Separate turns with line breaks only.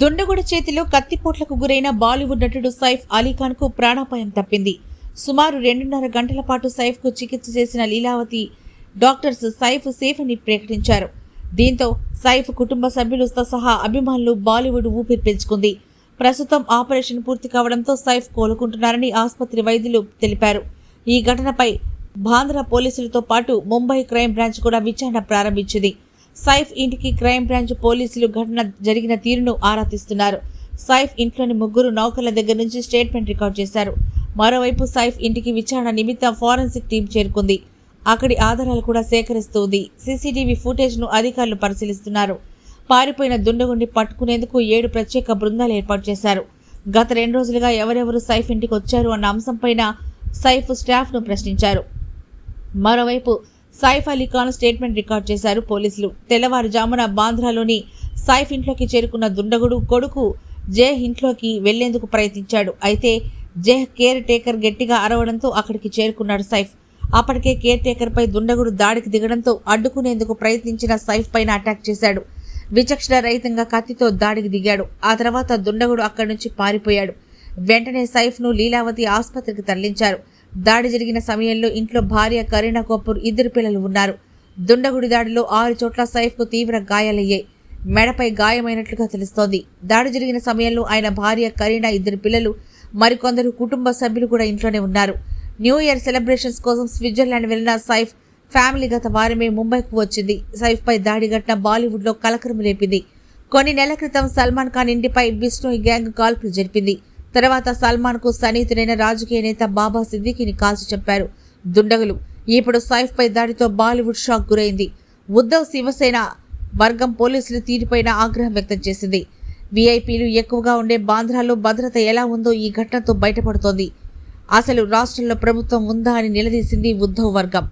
దుండగుడి చేతిలో కత్తిపోట్లకు గురైన బాలీవుడ్ నటుడు సైఫ్ అలీఖాన్కు ప్రాణాపాయం తప్పింది. సుమారు రెండున్నర గంటల పాటు సైఫ్కు చికిత్స చేసిన లీలావతి డాక్టర్స్ సైఫ్ సేఫ్ అని ప్రకటించారు. దీంతో సైఫ్ కుటుంబ సభ్యులతో సహా అభిమానులు బాలీవుడ్ ఊపిరి పెంచుకుంది ప్రస్తుతం ఆపరేషన్ పూర్తి కావడంతో సైఫ్ కోలుకుంటున్నారని ఆసుపత్రి వైద్యులు తెలిపారు. ఈ ఘటనపై బాంద్రా పోలీసులతో పాటు ముంబై క్రైమ్ బ్రాంచ్ కూడా విచారణ ప్రారంభించింది. సైఫ్ ఇంటికి క్రైమ్ బ్రాంచ్ పోలీసులు ఘటన జరిగిన తీరును ఆరా తీస్తున్నారు సైఫ్ ఇంట్లోని ముగ్గురు నౌకర్ల దగ్గర నుంచి స్టేట్మెంట్ రికార్డ్ చేశారు. మరోవైపు సైఫ్ ఇంటికి విచారణ నిమిత్తం ఫోరెన్సిక్ టీం చేరుకుంది. అక్కడి ఆధారాలు కూడా సేకరిస్తుంది. సీసీటీవీ ఫుటేజ్ను అధికారులు పరిశీలిస్తున్నారు. పారిపోయిన దుండగుండి పట్టుకునేందుకు ఏడు ప్రత్యేక బృందాలు ఏర్పాటు చేశారు. గత రెండు రోజులుగా ఎవరెవరు సైఫ్ ఇంటికి వచ్చారు అన్న అంశంపైన సైఫ్ స్టాఫ్ను ప్రశ్నించారు. మరోవైపు సైఫ్ అలీ ఖాన్ స్టేట్మెంట్ రికార్డ్ చేశారు పోలీసులు. తెల్లవారుజామున బాంద్రాలోని సైఫ్ ఇంట్లోకి చేరుకున్న దుండగుడు కొడుకు జేహ్ ఇంట్లోకి వెళ్ళేందుకు ప్రయత్నించాడు. అయితే జేహ్ కేర్ టేకర్ గట్టిగా అరవడంతో అక్కడికి చేరుకున్నాడు సైఫ్. అప్పటికే కేర్ టేకర్ పై దుండగుడు దాడికి దిగడంతో అడ్డుకునేందుకు ప్రయత్నించిన సైఫ్ పైన అటాక్ చేశాడు. విచక్షణ రహితంగా కత్తితో దాడికి దిగాడు. ఆ తర్వాత దుండగుడు అక్కడి నుంచి పారిపోయాడు. వెంటనే సైఫ్ను లీలావతి ఆసుపత్రికి తరలించారు. దాడి జరిగిన సమయంలో ఇంట్లో భార్య కరీనా కపూర్ ఇద్దరు పిల్లలు ఉన్నారు. దుండగుడి దాడిలో ఆరు చోట్ల సైఫ్కు తీవ్ర గాయాలయ్యాయి. మెడపై గాయమైనట్లుగా తెలుస్తోంది. దాడి జరిగిన సమయంలో ఆయన భార్య కరీనా ఇద్దరు పిల్లలు మరికొందరు కుటుంబ సభ్యులు కూడా ఇంట్లోనే ఉన్నారు. న్యూ ఇయర్ సెలబ్రేషన్స్ కోసం స్విట్జర్లాండ్ వెళ్ళిన సైఫ్ ఫ్యామిలీ గత వారమే ముంబైకు వచ్చింది. సైఫ్పై దాడి ఘటన బాలీవుడ్లో కలకరం రేపింది. కొన్ని నెలల క్రితం సల్మాన్ ఖాన్ ఇంటిపై బిష్ణోయ్ గ్యాంగ్ కాల్పులు జరిపింది. తర్వాత సల్మాన్కు సన్నిహితుడైన రాజకీయ నేత బాబా సిద్దికీని కాల్చి చెప్పారు దుండగులు. ఇప్పుడు సైఫ్ పై దాడితో బాలీవుడ్ షాక్ గురైంది. ఉద్ధవ్ శివసేన వర్గం పోలీసులు తీరిపైన ఆగ్రహం వ్యక్తం చేసింది. వీఐపీలు ఎక్కువగా ఉండే బాంధ్రాలో భద్రత ఎలా ఉందో ఈ ఘటనతో బయటపడుతోంది. అసలు రాష్ట్రంలో ప్రభుత్వం ఉందా అని నిలదీసింది ఉద్ధవ్ వర్గం.